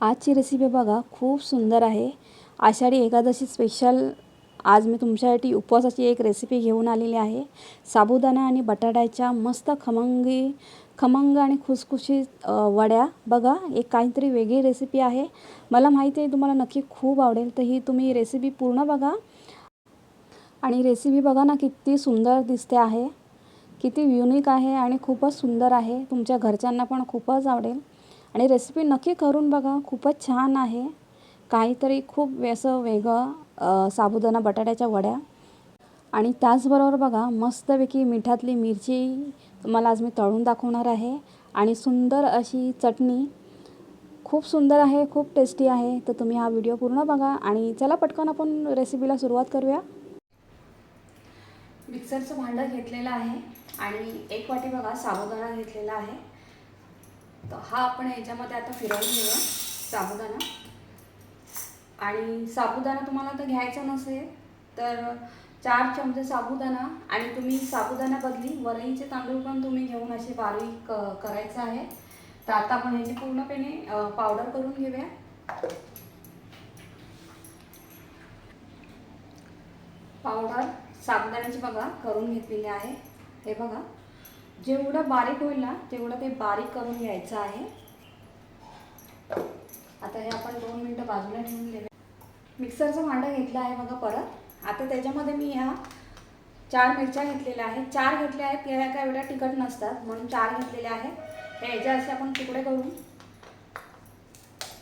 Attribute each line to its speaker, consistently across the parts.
Speaker 1: आजची रेसिपी बघा खूप सुंदर आहे. आषाढी एकादशी स्पेशल आज मी तुमच्यासाठी उपवासाची एक रेसिपी घेऊन आलेली आहे. साबुदाणा आणि बटाट्याच्या मस्त खमंगी खमंग आणि खुसखुशीत वड्या. बघा एक काहीतरी वेगळी रेसिपी आहे. मला माहिती आहे तुम्हाला नक्की खूप आवडेल. तर ही तुम्ही रेसिपी पूर्ण बघा. आणि रेसिपी बघा ना किती सुंदर दिसते आहे. किती युनिक आहे आणि खूपच सुंदर आहे. तुमच्या घरच्यांना पण खूपच आवडेल. आणि रेसिपी नक्की करून बघा. खूपच छान आहे. काहीतरी खूप असं वेगळं साबुदाणा बटाट्याच्या वड्या. आणि त्याचबरोबर बघा मस्तपैकी मिठातली मिरची तुम्हाला आज मी तळून दाखवणार आहे. आणि सुंदर अशी चटणी. खूप सुंदर आहे खूप टेस्टी आहे. तर तुम्ही हा व्हिडिओ पूर्ण बघा आणि चला पटकन आपण रेसिपीला सुरुवात करूया. मिक्सरचं भांडं घेतलेलं आहे. आणि एक वाटी बघा साबुदाणा घेतलेला आहे. तर हा आपण याच्यामध्ये आता फिरवून घेऊया साबुदाणा. आणि साबुदाणा तुम्हाला तर घ्यायचा नसेल तर चार चमचे साबुदाणा आणि तुम्ही साबुदाणा बदली वरईचे तांदूळ पण तुम्ही घेऊन असे बारीक करायचं आहे. तर आता आपण ह्याची पूर्णपणे पावडर करून घेऊया. पावडर साबुदाण्याची बघा करून घेतलेली आहे. हे बघा. जेवढं बारीक होईल ना तेवढं ते बारीक करून घ्यायचं आहे. आता हे आपण दोन मिनटं बाजूला ठेवून देऊ. मिक्सरचं भांडं घेतलं आहे बघा परत. आता त्याच्यामध्ये मी ह्या चार मिरच्या घेतलेल्या आहेत. चार घेतल्या आहेत त्या काय एवढ्या तिखट नसतात म्हणून चार घेतलेल्या आहेत. हे याचे असे आपण तुकडे करून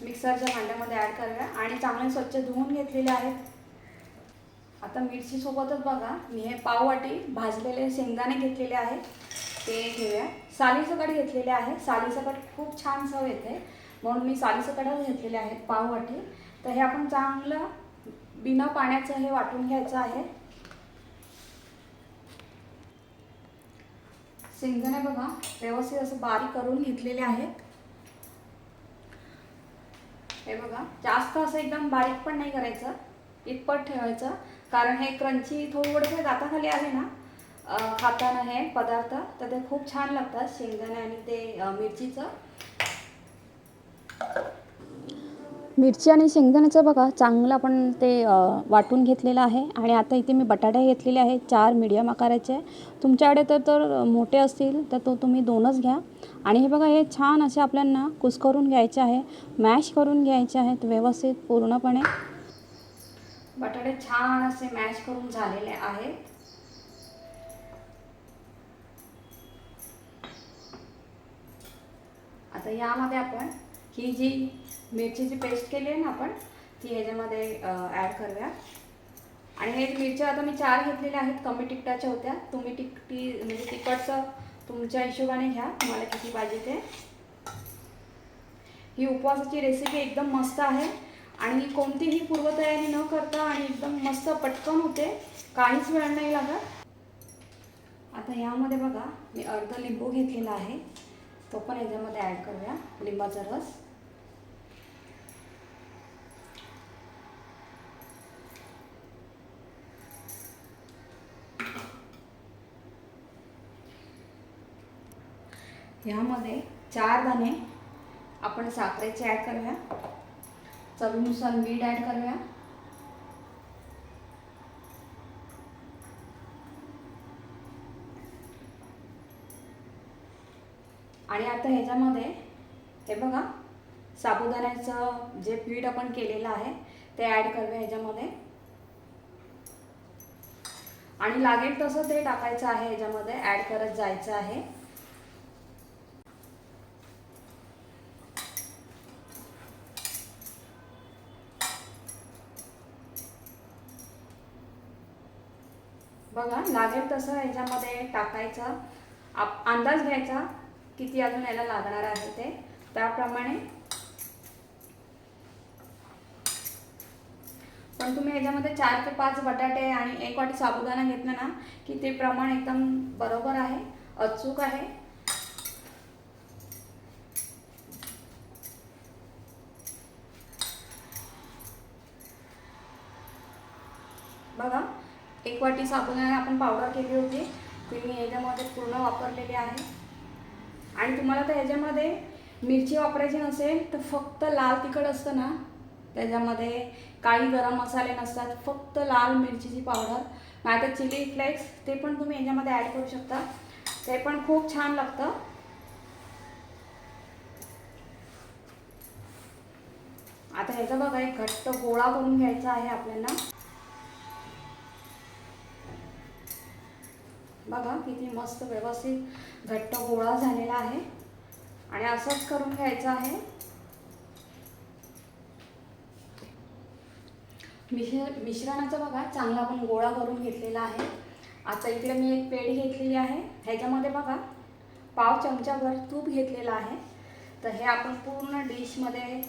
Speaker 1: मिक्सरच्या भांड्यामध्ये ॲड करूया. आणि चांगले स्वच्छ धुवून घेतलेले आहेत. आता मिरचीसोबतच बघा मी हे पाववाटी भाजलेले शेंगदाणे घेतलेले आहेत. ते घेऊया. सालीसकट घेतलेले आहे सालीसकट खूप छान चव येते. म्हणून मी सालीसकटच घेतलेले आहेत पाववाटी तर हे आपण चांगलं बिना पाण्याचं हे वाटून घ्यायचं आहे. शेंगदाणे बघा व्यवस्थित असं बारीक करून घेतलेले आहेत. हे बघा जास्त असं एकदम बारीक पण नाही करायचं. इतपत ठेवायचं. कारण हे क्रंची थोडंसं दाताखाली आले ना खाताना हे पदार्थ तर ते खूप छान लागतात शेंगदाणे आणि ते मिरचीचं. मिरची आणि शेंगदाण्याचं बघा चांगलं आपण ते वाटून घेतलेलं आहे. आणि आता इथे मी बटाटे घेतलेले आहेत चार मीडियम आकाराचे. तुमच्याकडे तर तर मोठे असतील तर तो तुम्ही दोनच घ्या. आणि हे बघा हे छान असे आपल्याला कुस्करून घ्यायचे आहे मॅश करून घ्यायचे आहेत व्यवस्थित पूर्णपणे. बटाटे छान असे मॅश करून झालेले आहेत. आता यामध्ये आपण ही जी मिरचीची पेस्ट केली आहे ना आपण ती ह्याच्यामध्ये ॲड करूया. आणि हे मिरच्या आता मी चार घेतलेल्या आहेत कमी तिखटाच्या होत्या. तुम्ही तिखटी म्हणजे तिखटचं तुमच्या हिशोबाने घ्या तुम्हाला किती पाहिजे ते. ही उपवासाची रेसिपी एकदम मस्त आहे. आणि कोणतीही पूर्वतयारी न करता आणि एकदम मस्त पटकन होते. काहीच वेळ नाही लागत. आता यामध्ये बघा मी अर्ध लिंबू घेतलेला आहे. तो पण याच्यामध्ये ॲड करूया. लिंबाचा रस. ह्यामध्ये चार दाणे आपण साखरेचे ॲड करूया. चवीनुसार मीठ ॲड करूया. आणि आता ह्याच्यामध्ये हे बघा साबुदाण्याचं जे पीठ आपण केलेलं आहे ते ॲड करूया ह्याच्यामध्ये. आणि लागेल तसं ते टाकायचं आहे ह्याच्यामध्ये ॲड करत जायचं आहे. बघा लागेल तसं ह्याच्यामध्ये टाकायचं. अंदाज घ्यायचा. किती अजून याला लागणार आहे ते त्याप्रमाणे. पण तुम्ही ह्याच्यामध्ये चार ते पाच बटाटे आणि एक वाटी साबुदाणा घेतला ना की ते प्रमाण एकदम बरोबर आहे अचूक आहे. बघा एक वाटी साबुदाणा आपण पावडर केली होती. ती मी ह्याच्यामध्ये पूर्ण वापरलेली आहे. आणि तुम्हाला तर ह्याच्यामध्ये मिरची वापरायची नसेल तर फक्त लाल तिखट असतं ना त्याच्यामध्ये काही गरम मसाले नसतात फक्त लाल मिरचीची पावडर नाही तर चिली फ्लेक्स ते पण तुम्ही याच्यामध्ये ॲड करू शकता. ते पण खूप छान लागतं. आता ह्याचा बघा एक घट्ट गोळा करून घ्यायचा आहे आपल्याला. बघा किती मस्त व्यवस्थित घट्ट गोळा झालेला आहे. आणि असंच करून घ्यायचं आहे. मिश्र मिश्रणाचा बघा चांगला आपण गोळा करून घेतलेला आहे. आता इकडे मी एक पेढी घेतलेली आहे. ह्याच्यामध्ये बघा पाव चमचाभर तूप घेतलेलं आहे. तर हे आपण पूर्ण डिशमध्ये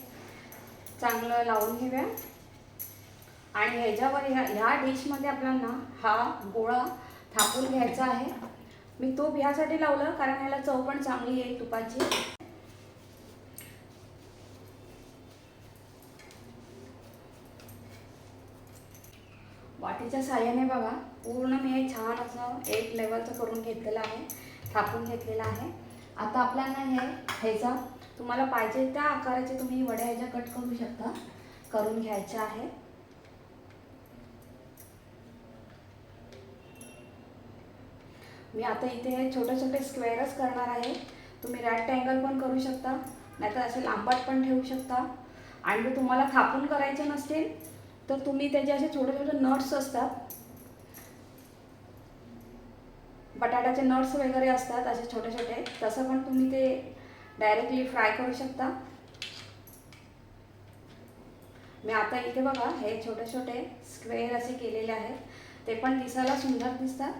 Speaker 1: चांगलं लावून घेऊया. आणि ह्याच्यावर ह्या ह्या डिशमध्ये आपल्याला हा गोळा थापून घ्यायचा आहे. मी तूप ह्यासाठी लावलं कारण ह्याला चव पण चांगली येईल तुपाची. वाटीच्या साह्याने बघा पूर्ण मी हे छान असं एक लेवलचं करून घेतलेलं आहे थापून घेतलेलं आहे. आता आपल्याला हे ह्याचा तुम्हाला पाहिजे त्या आकाराचे तुम्ही वड्या ह्याच्या कट करू शकता करून घ्यायच्या आहे. मी आता इथे हे छोटे छोटे स्क्वेअरच करणार आहे. तुम्ही रॅक्टँगल पण करू शकता नाहीतर असे लांबट पण ठेवू शकता. आणि जर तुम्हाला थापून करायचे नसतील तर तुम्ही त्याचे असे छोटे छोटे नट्स असतात बटाट्याचे नट्स वगैरे असतात असे छोटे छोटे तसं पण तुम्ही ते डायरेक्टली फ्राय करू शकता. मी आता इथे बघा हे छोटे छोटे स्क्वेअर असे केलेले आहेत. ते पण दिसायला सुंदर दिसतात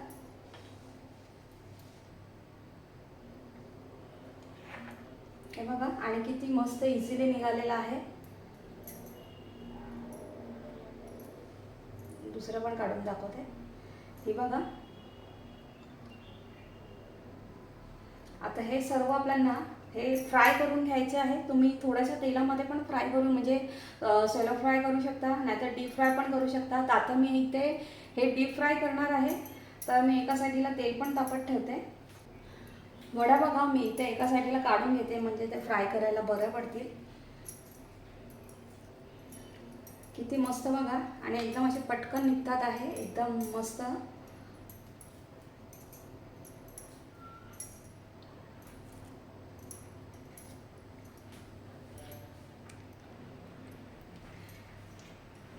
Speaker 1: हे बघा आणि किती मस्त इझिली निघालेलं आहे. दुसरं पण काढून दाखवते. ही बघा. आता हे सर्व आपल्याला हे फ्राय करून घ्यायचे आहे. तुम्ही थोड्याशा तेलामध्ये पण फ्राय करून म्हणजे सोलो फ्राय करू शकता नाहीतर डीप फ्राय पण करू शकता. तर आता मी इथे हे डीप फ्राय करणार आहे. तर मी एका साईडला तेल पण तापत ठेवते. वड्या बघा मी इथे एका साईडला काढून घेते म्हणजे ते फ्राय करायला बरं पडतील. किती मस्त बघा. आणि एकदम असे पटकन निघतात आहे एकदम मस्त.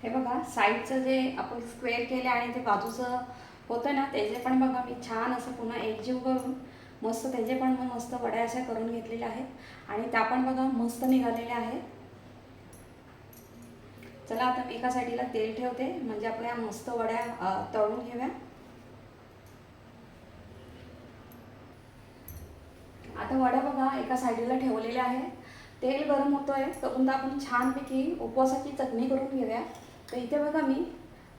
Speaker 1: हे बघा साईडचं जे आपण स्क्वेअर केले आणि ते बाजूचं होतं ना त्याचे पण बघा मी छान असं पुन्हा एकजीव करून मस्त त्याचे पण मी मस्त वड्या अशा करून घेतलेल्या आहेत. आणि त्या पण बघा मस्त निघालेल्या आहेत. चला आता मी एका साईडीला तेल ठेवते. म्हणजे आपल्या मस्त वड्या तळून घेऊया. आता वड्या बघा एका साईडीला ठेवलेल्या आहे तेल गरम होतोय. तोपर्यंत आपण छानपैकी उपवासाची चटणी करून घेऊया. तर इथे बघा मी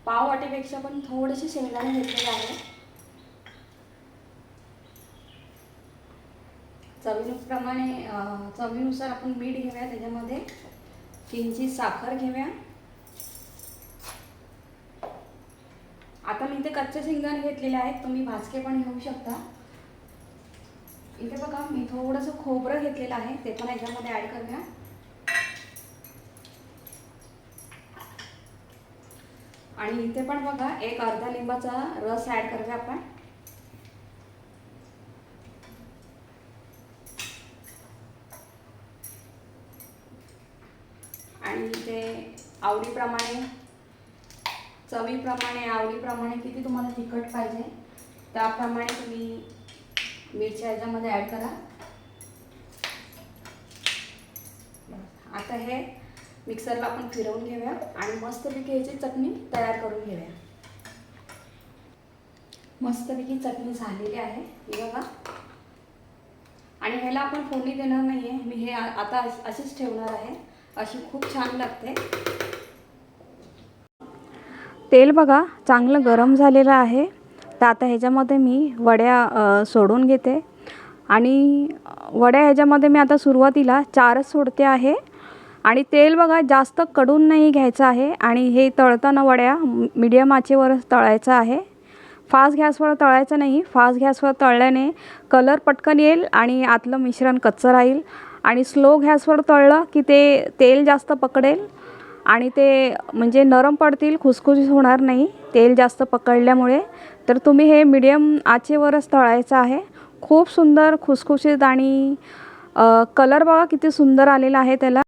Speaker 1: पाववाटीपेक्षा पण थोडेसे शेंगदाणे घेतलेले आहे चवीनुप्रमाणे चवीनुसार आपण मीठ घेऊया त्याच्यामध्ये किंची साखर घेऊया. आता मी इथे कच्चे शेंगदाणे घेतलेले आहेत तुम्ही भाजके पण घेऊ शकता. इथे बघा मी थोडंसं खोबरं घेतलेलं आहे ते पण याच्यामध्ये ॲड करूया. आणि इथे पण बघा एक अर्धा लिंबाचा रस ॲड करूया आपण. आणि ते आवडीप्रमाणे चवीप्रमाणे आवडीप्रमाणे किती तुम्हाला तिखट पाहिजे त्याप्रमाणे तुम्ही मिरच्या ह्याच्यामध्ये ॲड करा. आता हे मिक्सरला आपण फिरवून घेऊया आणि मस्तपैकी ह्याची चटणी तयार करून घेऊया. मस्तपैकी चटणी झालेली आहे बघा. आणि ह्याला आपण फोडणी देणार नाही आहे मी हे आता अशीच ठेवणार आहे. अशी खूप छान लागते. तेल बघा चांगलं गरम झालेलं आहे. तर आता ह्याच्यामध्ये मी वड्या सोडून घेते. आणि वड्या ह्याच्यामध्ये मी आता सुरुवातीला चारच सोडते आहे. आणि तेल बघा जास्त कडून नाही घ्यायचं आहे. आणि हे तळताना वड्या मीडियम आचेवरच तळायचं आहे. फास्ट गॅसवर तळायचं नाही. फास्ट गॅसवर तळल्याने कलर पटकन येईल आणि आतलं मिश्रण कच्चं राहील. आणि स्लो गॅसवर तळलं की ते तेल जास्त पकडेल आणि ते म्हणजे नरम पडतील खुसखुशीत होणार नाही तेल जास्त पकडल्यामुळे. तर तुम्ही हे मिडियम आचेवरच तळायचं आहे. खूप सुंदर खुसखुशीत आणि कलर बघा किती सुंदर आलेला आहे त्याला.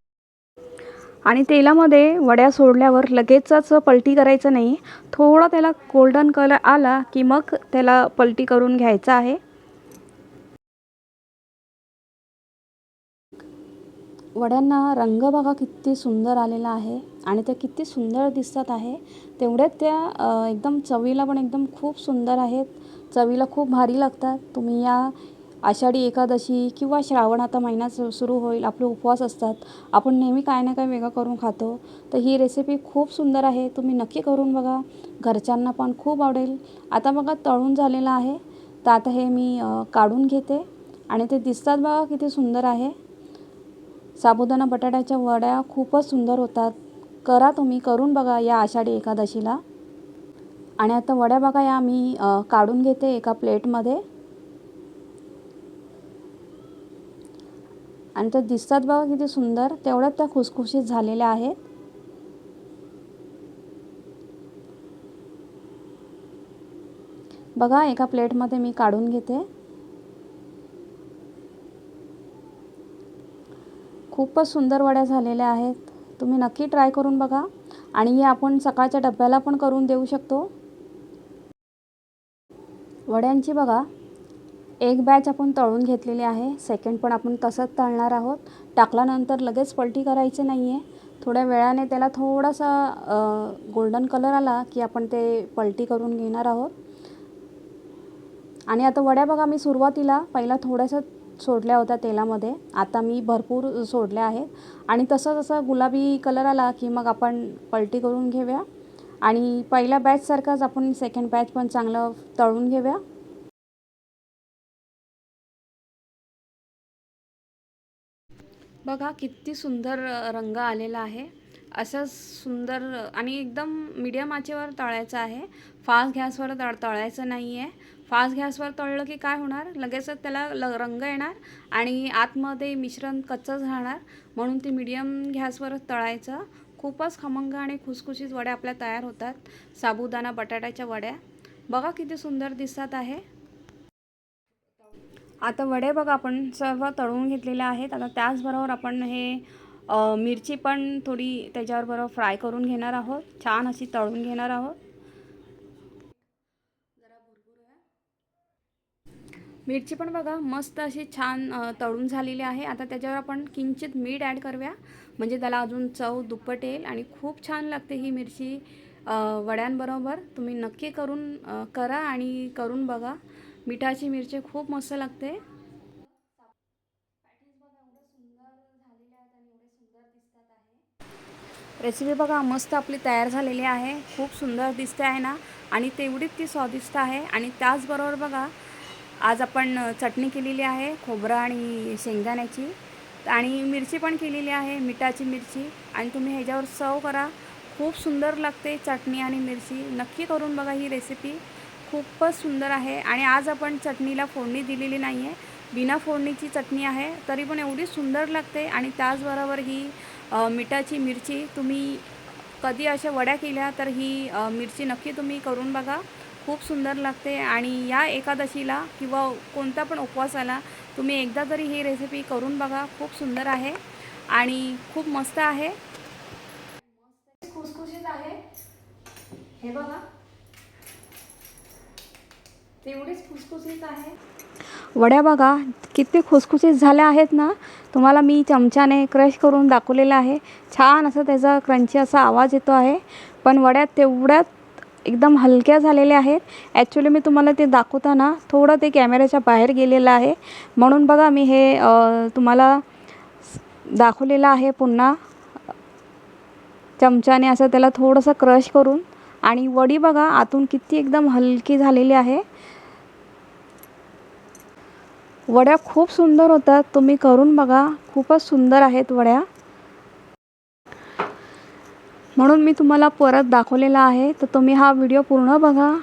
Speaker 1: आणि तेलामध्ये वड्या सोडल्यावर लगेचच पलटी करायचं नाही. थोडा त्याला गोल्डन कलर आला की मग त्याला पलटी करून घ्यायचं आहे. वड्यांना रंग बघा किती सुंदर आलेला आहे आणि ते किती सुंदर दिसत आहे. तेवढ्यात त्या एकदम चवीला पण एकदम खूप सुंदर आहेत. चवीला खूप भारी लागतात. तुम्ही या आषाढी एकादशी किंवा श्रावण आता महिना सु सुरू होईल आपले उपवास असतात आपण नेहमी काय ना काय वेगळं करून खातो तर ही रेसिपी खूप सुंदर आहे तुम्ही नक्की करून बघा. घरच्यांना पण खूप आवडेल. आता बघा तळून झालेलं आहे. तर आता हे मी काढून घेते आणि ते दिसतात बघा किती सुंदर आहे. साबुदाणा बटाट्याच्या वड्या खूपच सुंदर होतात. करा तुम्ही करून बघा या आषाढी एकादशीला. आणि आता वड्या बघा या मी काढून घेते एका प्लेटमध्ये आणि त्या दिसतात बघा किती सुंदर. तेवढ्यात त्या खुसखुशीत झालेल्या आहेत. बघा एका प्लेटमध्ये मी काढून घेते. खूपच सुंदर वड्या झालेल्या आहेत. तुम्ही नक्की ट्राय करून बघा. आणि हे आपण सकाळच्या डब्याला पण करून देऊ शकतो. वड्यांची बघा एक बॅच आपण तळून घेतलेली आहे. सेकंड पण आपण तसंच तळणार आहोत. टाकल्यानंतर लगेच पलटी करायची नाही आहे थोड्या वेळाने त्याला थोडासा गोल्डन कलर आला की आपण ते पलटी करून घेणार आहोत. आणि आता वड्या बघा मी सुरुवातीला पहिला थोड्याशा सोडल्या होत्या तेलामध्ये. आता मी भरपूर सोडल्या आहेत. आणि तसं जसं गुलाबी कलर आला की मग आपण पलटी करून घेऊया. आणि पहिल्या बॅचसारखाच आपण सेकंड बॅच पण चांगलं तळून घेऊया. बघा किती सुंदर रंग आलेला आहे. असं सुंदर आणि एकदम मीडियम आचेवर तळायचं आहे. फास्ट गॅसवर तळ तळायचं नाही आहे फास्ट गॅसवर तळलं की काय होणार? लगेचच त्याला ल रंग येणार आणि आतमध्ये मिश्रण कच्चंच राहणार. म्हणून ते मीडियम गॅसवरच तळायचं. खूपच खमंग आणि खुसखुशीत वड्या आपल्या तयार होतात. साबुदाणा बटाट्याच्या वड्या. बघा किती सुंदर दिसत आहे. आता वडे बघा आपण सर्व तळून घेतलेले आहेत. आता त्याचबरोबर आपण हे मिरची पण थोडी त्याच्यावर बरोबर फ्राय करून घेणार आहोत. छान अशी तळून घेणार आहोत. मिरची पण बघा मस्त अशी छान तळून झालेली आहे. आता त्याच्यावर आपण किंचित मीठ ॲड करूया. म्हणजे त्याला अजून चव दुप्पट येईल आणि खूप छान लागते ही मिरची वड्यांबरोबर. तुम्ही नक्की करून करा आणि करून बघा. मिठाची मिरची खूप मस्त लागते. रेसिपी बघा मस्त आपली तयार झालेली आहे. खूप सुंदर दिसते आहे ना? आणि तेवढीच ती स्वादिष्ट आहे. आणि त्याचबरोबर बघा आज आपण चटणी केलेली आहे खोबरं आणि शेंगदाण्याची. आणि मिरची पण केलेली आहे मिठाची मिरची. आणि तुम्ही ह्याच्यावर सर्व करा. खूप सुंदर लागते चटणी आणि मिरची. नक्की करून बघा ही रेसिपी खूपच सुंदर आहे आणि आज आपण चटणीला फोडणी दिलेली नाही आहे बिना फोडणीची चटणी आहे तरी पण एवढी सुंदर लागते आणि त्याचबरोबर ही मिठाची मिरची तुम्ही कधी अशा वड्या केल्या तर ही मिरची नक्की तुम्ही करून बघा. खूप सुंदर लागते आणि या एकादशीला किंवा कोणता पण उपवासाला तुम्ही एकदा तरी ही रेसिपी करून बघा. खूप सुंदर आहे आणि खूप मस्त आहे. खुसखुशीत आहे. हे बघा. तेवढीच खुसखुसीत आहे. वड्या बघा किती खुसखुशीत झाल्या आहेत ना? तुम्हाला मी चमच्याने क्रश करून दाखवलेलं आहे. छान असं त्याचा क्रंची असा आवाज येतो आहे. पण वड्या तेवढ्यात एकदम हलक्या झालेल्या आहेत. ॲक्च्युली मी तुम्हाला ते दाखवताना थोडं ते कॅमेऱ्याच्या बाहेर गेलेलं आहे. म्हणून बघा मी हे तुम्हाला दाखवलेलं आहे पुन्हा. चमच्याने असं त्याला थोडंसं क्रश करून. आणि वडी बघा आतून किती एकदम हलकी झालेली आहे. वड्या खूप सुंदर होतात तुम्ही करून बघा. खूपच सुंदर आहेत वड्या. म्हणून मी तुम्हाला परत दाखवलेला आहे. तर तुम्ही हा व्हिडिओ पूर्ण बघा.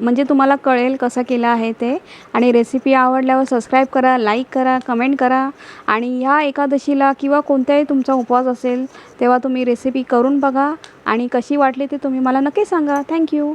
Speaker 1: म्हणजे तुम्हाला कळेल कसं केलं आहे ते. आणि रेसिपी आवडल्यावर सबस्क्राईब करा लाईक करा कमेंट करा. आणि ह्या एकादशीला किंवा कोणत्याही तुमचा उपवास असेल तेव्हा तुम्ही रेसिपी करून बघा. आणि कशी वाटली ते तुम्ही मला नक्की सांगा. थँक्यू